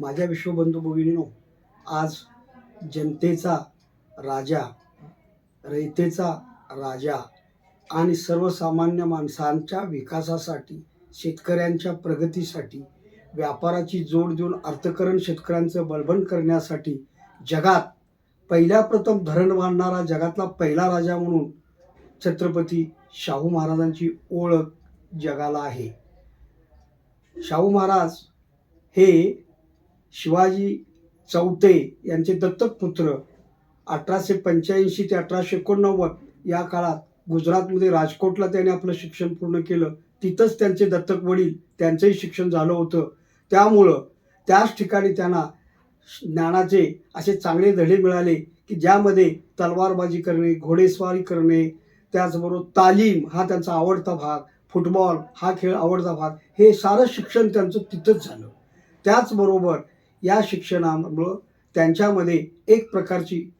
माझ्या विश्वबंधू भगिनीनो आज जनतेचा राजा रयतेचा राजा आणि सर्वसामान्य माणसांच्या विकासासाठी शेतकऱ्यांच्या प्रगतीसाठी व्यापाराची जोड देऊन अर्थकरण शेतकऱ्यांचं बळबण करण्यासाठी जगात पहिल्या प्रथम धरण बांधणारा जगातला पहिला राजा म्हणून छत्रपती शाहू महाराजांची ओळख जगाला आहे. शाहू महाराज हे शिवाजी चौथे यांचे दत्तक पुत्र अठराशे पंच्याऐंशी ते अठराशे एकोणनव्वद या काळात गुजरातमध्ये राजकोटला त्याने आपलं शिक्षण पूर्ण केलं. तिथंच त्यांचे दत्तक वडील त्यांचंही शिक्षण झालं होतं. त्यामुळं त्याच ठिकाणी त्यांना ज्ञानाचे असे चांगले धडे मिळाले की ज्यामध्ये तलवारबाजी करणे घोडेस्वारी करणे त्याचबरोबर तालीम हा त्यांचा आवडता भाग फुटबॉल हा खेळ आवडता भाग हे सारं शिक्षण त्यांचं तिथंच झालं. त्याचबरोबर या शिक्षणामुळं त्यांच्यामध्ये एक प्रकारची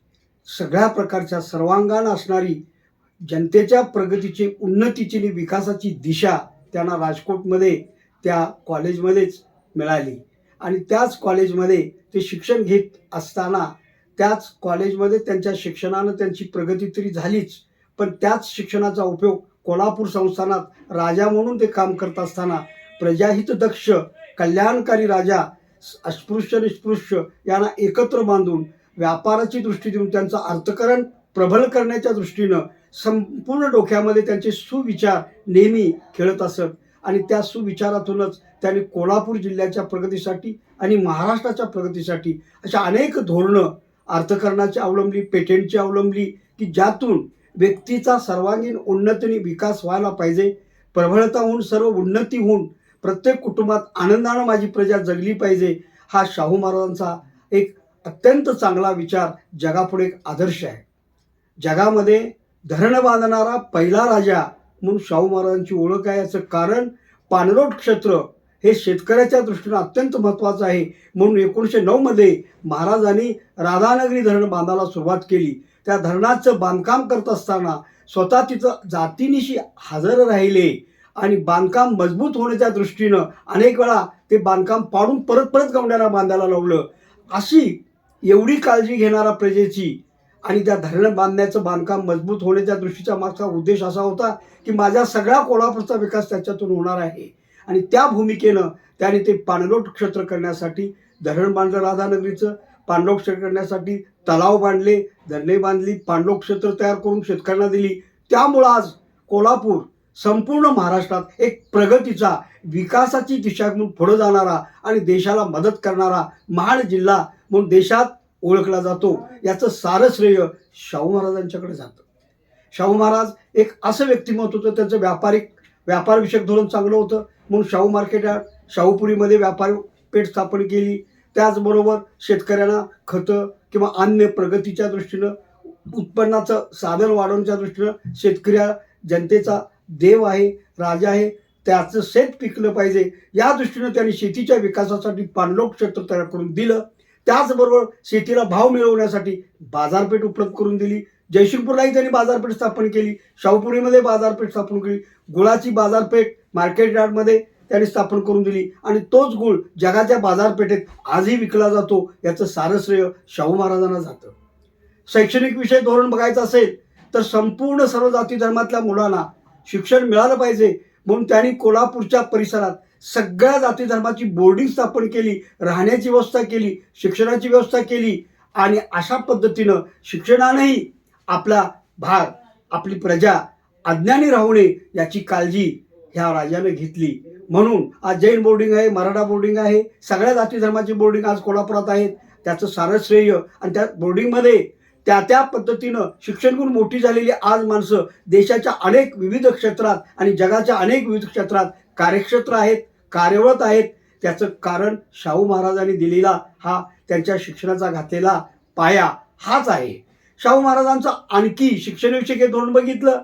सगळ्या प्रकारच्या सर्वांगान असणारी जनतेच्या प्रगतीची उन्नतीची आणि विकासाची दिशा त्यांना राजकोटमध्ये त्या कॉलेजमध्येच मिळाली. आणि त्याच कॉलेजमध्ये ते शिक्षण घेत असताना त्याच कॉलेजमध्ये त्यांच्या शिक्षणानं त्यांची प्रगती तरी झालीच पण त्याच शिक्षणाचा उपयोग कोल्हापूर संस्थानात राजा म्हणून ते काम करत असताना प्रजाहित दक्ष कल्याणकारी राजा अस्पृश्य निस्पृश्य यांना एकत्र बांधून व्यापाराची दृष्टी देऊन त्यांचं अर्थकरण प्रबल करण्याच्या दृष्टीनं संपूर्ण डोक्यामध्ये त्यांचे सुविचार नेहमी खेळत असत. आणि त्या सुविचारातूनच त्यांनी कोल्हापूर जिल्ह्याच्या प्रगतीसाठी आणि महाराष्ट्राच्या प्रगतीसाठी अशा अनेक धोरणं अर्थकरणाची अवलंबली पेटेंटची अवलंबली की ज्यातून व्यक्तीचा सर्वांगीण उन्नतीने विकास व्हायला पाहिजे प्रबळता होऊन सर्व उन्नती होऊन प्रत्येक कुटुंबात आनंदानं माझी प्रजा जगली पाहिजे हा शाहू महाराजांचा एक अत्यंत चांगला विचार जगापुढे एक आदर्श आहे. जगामध्ये धरण बांधणारा पहिला राजा म्हणून शाहू महाराजांची ओळख आहे. याचं कारण पाणलोट क्षेत्र हे शेतकऱ्याच्या दृष्टीनं अत्यंत महत्त्वाचं आहे. म्हणून एकोणीसशे नऊमध्ये महाराजांनी राधानगरी धरण बांधायला सुरुवात केली. त्या धरणाचं बांधकाम करत असताना स्वतः तिथं जातीनिशी हजर राहिले. आणि बांधकाम मजबूत होण्याच्या दृष्टीनं अनेक वेळा ते बांधकाम पाडून परत परत गवंड्याला बांधायला लावलं. अशी एवढी काळजी घेणारा प्रजेची आणि त्या धरण बांधण्याचं बांधकाम मजबूत होण्याच्या दृष्टीचा मागचा उद्देश असा होता की माझ्या सगळ्या कोल्हापूरचा विकास त्याच्यातून होणार आहे. आणि त्या भूमिकेनं त्याने ते पाणलोट क्षेत्र करण्यासाठी धरण बांधलं राधानगरीचं पाणलोट क्षेत्र करण्यासाठी तलाव बांधले धरणे बांधली पाणलोट क्षेत्र तयार करून शेतकऱ्यांना दिली. त्यामुळं आज कोल्हापूर संपूर्ण महाराष्ट्रात एक प्रगतीचा विकासाची दिशा म्हणून पुढे जाणारा आणि देशाला मदत करणारा महाड जिल्हा म्हणून देशात ओळखला जातो. याचं सारं श्रेय शाहू महाराजांच्याकडे जातं. शाहू महाराज एक असं व्यक्तिमत्व होतं त्यांचं व्यापारिक व्यापारविषयक धोरण चांगलं होतं. म्हणून शाहू मार्केट शाहूपुरीमध्ये व्यापार पेठ स्थापन केली. त्याचबरोबर शेतकऱ्यांना खतं किंवा अन्य प्रगतीच्या दृष्टीनं उत्पन्नाचं साधन वाढवण्याच्या दृष्टीनं शेतकऱ्या जनतेचा देव आहे राजा आहे त्याचं शेत पिकलं पाहिजे. या दृष्टीनं त्यांनी शेतीच्या विकासासाठी पाणलोट क्षेत्र तयार करून दिलं. त्याचबरोबर शेतीला भाव मिळवण्यासाठी बाजारपेठ उपलब्ध करून दिली. जयसिंगपूरलाही त्यांनी बाजारपेठ स्थापन केली. शाहूपुरीमध्ये बाजारपेठ स्थापन केली. गुळाची बाजारपेठ मार्केट यार्डमध्ये त्यांनी स्थापन करून दिली. आणि तोच गुळ जगाच्या बाजारपेठेत आजही विकला जातो याचं सारं श्रेय शाहू महाराजांना जातं. शैक्षणिक विषय धोरण बघायचं असेल तर संपूर्ण सर्व जाती धर्मातल्या मुलांना शिक्षण मिळालं पाहिजे. म्हणून त्यांनी कोल्हापूरच्या परिसरात सगळ्या जाती धर्माची बोर्डिंग स्थापन केली राहण्याची व्यवस्था केली शिक्षणाची व्यवस्था केली आणि अशा पद्धतीनं शिक्षणानंही आपला भाग आपली प्रजा अज्ञानी राहू नये याची काळजी ह्या राजाने घेतली. म्हणून आज जैन बोर्डिंग आहे मराठा बोर्डिंग आहे सगळ्या जाती धर्माची बोर्डिंग आज कोल्हापुरात आहेत. त्याचं सारं श्रेय आणि त्या बोर्डिंगमध्ये त्या त्या पद्धतीनं शिक्षण गुण मोठी झालेली आज माणसं देशाच्या अनेक विविध क्षेत्रात आणि जगाच्या अनेक विविध क्षेत्रात कार्यक्षेत्र आहेत कार्यरत आहेत. त्याचं कारण शाहू महाराजांनी दिलेला हा त्यांच्या शिक्षणाचा घातलेला पाया हाच आहे. शाहू महाराजांचं आणखी शिक्षणविषयक धोरण बघितलं?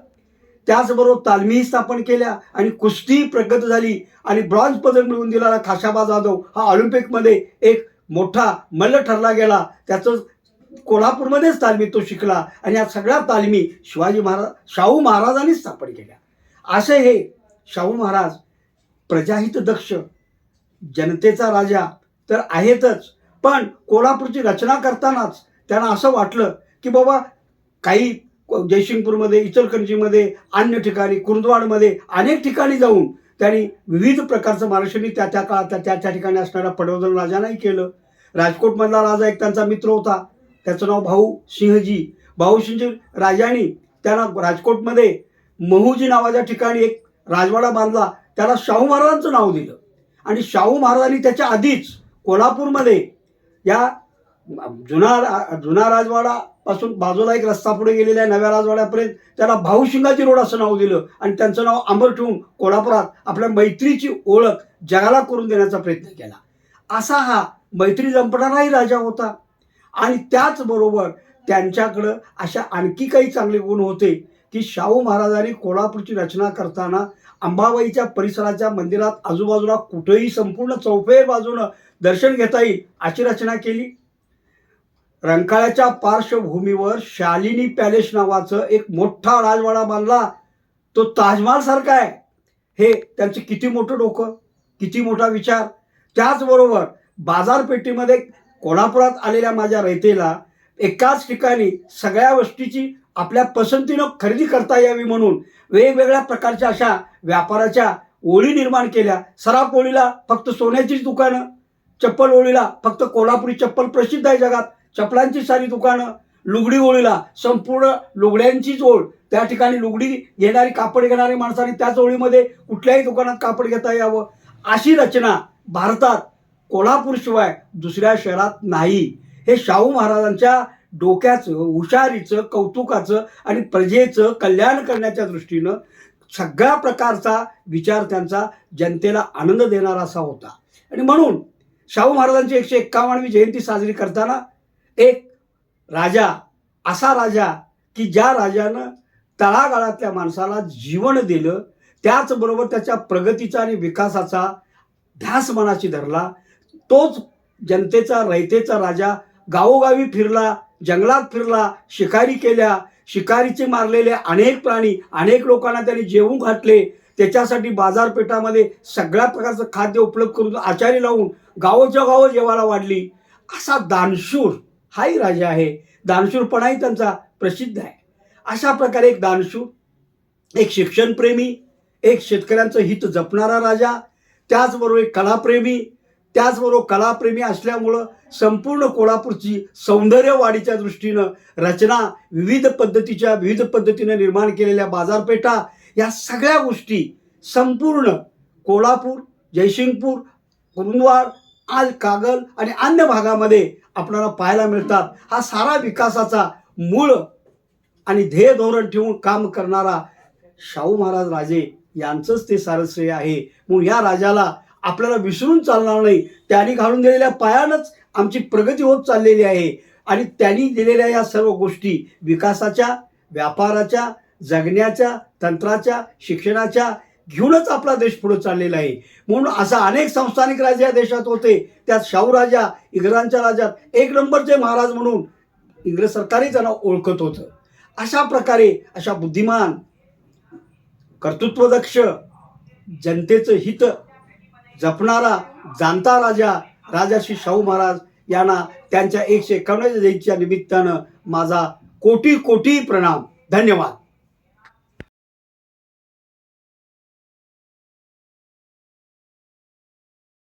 त्याचबरोबर तालमीही स्थापन केल्या आणि कुस्ती प्रगत झाली आणि ब्रॉन्झ पदक मिळवून दिलेला खाशाबा जाधव हा ऑलिम्पिकमध्ये एक मोठा मल्ल ठरला गेला. त्याचं कोल्हापूरमध्येच तालमी तो शिकला आणि या सगळ्या तालमी शिवाजी महाराज शाहू महाराजांनी स्थापन केल्या. असे हे शाहू महाराज प्रजाहित दक्ष जनतेचा राजा तर आहेतच. पण कोल्हापूरची रचना करतानाच त्यांना असं वाटलं की बाबा काही जयसिंगपूरमध्ये इचलकरंजीमध्ये अन्य ठिकाणी कुर्दवाडमध्ये अनेक ठिकाणी जाऊन त्यांनी विविध प्रकारचं महाराष्ट्रांनी त्या त्या काळात त्या त्या ठिकाणी असणाऱ्या पटवर्धन राजानाही केलं. राजकोटमधला राजा एक त्यांचा मित्र होता. त्याचं नाव भाऊ सिंहजी. भाऊ सिंहजी राजांनी त्याला राजकोटमध्ये महूजी नावाच्या ठिकाणी एक राजवाडा बांधला. त्याला शाहू महाराजांचं नाव दिलं. आणि शाहू महाराजांनी त्याच्या आधीच कोल्हापूरमध्ये या जुना जुना राजवाडा पासून बाजूला एक रस्ता पुढे गेलेला आहे नव्या राजवाड्यापर्यंत. त्याला भाऊ शिंगाजी रोड असं नाव दिलं. आणि त्यांचं नाव अंबर ठेवून कोल्हापुरात आपल्या मैत्रीची ओळख जगाला करून देण्याचा प्रयत्न केला. असा हा मैत्री जंपणाराही राजा होता. आणि त्याचबरोबर त्यांच्याकडं अशा आणखी काही चांगले गुण होते की शाहू महाराजांनी कोल्हापूरची रचना करताना अंबाबाईच्या परिसराच्या मंदिरात आजूबाजूला कुठेही संपूर्ण चौफेर बाजूनं दर्शन घेता येईल अशी रचना केली. रंकाळ्याच्या पार्श्वभूमीवर शालिनी पॅलेस नावाचं एक मोठा राजवाडा बांधला. तो ताजमहाल सारखा आहे. हे त्यांचं किती मोठं डोकं किती मोठा विचार. त्याचबरोबर बाजारपेठेमध्ये कोल्हापुरात आलेल्या माझ्या रयतेला एकाच ठिकाणी सगळ्या गोष्टीची आपल्या पसंतीनं खरेदी करता यावी म्हणून वेगवेगळ्या प्रकारच्या अशा व्यापाराच्या ओळी निर्माण केल्या. सराफ ओळीला फक्त सोन्याचीच दुकानं चप्पल ओळीला फक्त कोल्हापुरी चप्पल प्रसिद्ध आहे जगात चपलांची सारी दुकानं लुगडी ओळीला संपूर्ण लुगड्यांचीच ओळ. त्या ठिकाणी लुगडी घेणारी कापड घेणारी माणसाने त्याच ओळीमध्ये कुठल्याही दुकानात कापड घेता यावं. अशी रचना भारतात कोल्हापूरशिवाय दुसऱ्या शहरात नाही. हे शाहू महाराजांच्या डोक्याचं हुशारीचं कौतुकाचं आणि प्रजेचं कल्याण करण्याच्या दृष्टीनं सगळ्या प्रकारचा विचार त्यांचा जनतेला आनंद देणारा असा होता. आणि म्हणून शाहू महाराजांची एकशे एक्कावन्नवी जयंती साजरी करताना एक राजा असा राजा की ज्या राजानं तळागाळातल्या माणसाला जीवन दिलं त्याचबरोबर त्याच्या प्रगतीचा आणि विकासाचा ध्यास मनाशी धरला तोच जनतेचा रयतेचा राजा गावोगावी फिरला जंगलात फिरला शिकारी केल्या शिकारीचे मारलेले अनेक प्राणी अनेक लोकांना त्यांनी जेवू घातले. त्याच्यासाठी बाजारपेठामध्ये सगळ्या प्रकारचं खाद्य उपलब्ध करून आचारी लावून गावोच्या गावं जेवायला वाढली. असा दानशूर हाही राजा आहे. दानशूरपणाही त्यांचा प्रसिद्ध आहे. अशा प्रकारे एक दानशूर एक शिक्षणप्रेमी एक शेतकऱ्यांचं हित जपणारा राजा त्याचबरोबर एक कलाप्रेमी त्याचबरोबर कलाप्रेमी असल्यामुळं संपूर्ण कोल्हापूरची सौंदर्य वाढीच्या दृष्टीनं रचना विविध पद्धतीच्या विविध पद्धतीनं निर्माण केलेल्या बाजारपेठा या सगळ्या गोष्टी संपूर्ण कोल्हापूर जयसिंगपूर कुरुंदवाड आल कागल आणि अन्य भागामध्ये आपल्याला पाहायला मिळतात. हा सारा विकासाचा मूळ आणि ध्येय धोरण ठेवून काम करणारा शाहू महाराज राजे यांचंच ते सारं श्रेय आहे. म्हणून या राजाला आपल्याला विसरून चालणार नाही. त्यांनी घालून दिलेल्या पायानंच आमची प्रगती होत चाललेली आहे. आणि त्यांनी दिलेल्या या सर्व गोष्टी विकासाच्या व्यापाराच्या जगण्याच्या तंत्राच्या शिक्षणाच्या घेऊनच आपला देश पुढे चाललेला आहे. म्हणून असा अनेक संस्थानिक राजे या देशात होते. त्यात शाहू राजा इंग्रजांच्या राज्यात एक नंबरचे महाराज म्हणून इंग्रज सरकारही त्यांना ओळखत होतं. अशा प्रकारे अशा बुद्धिमान कर्तृत्वदक्ष जनतेचं हित जपणारा जाणता राजा राजाश्री शाहू महाराज यांना त्यांच्या एकशे एकावन्न जयंतीच्या निमित्तानं माझा कोटी कोटी प्रणाम. धन्यवाद.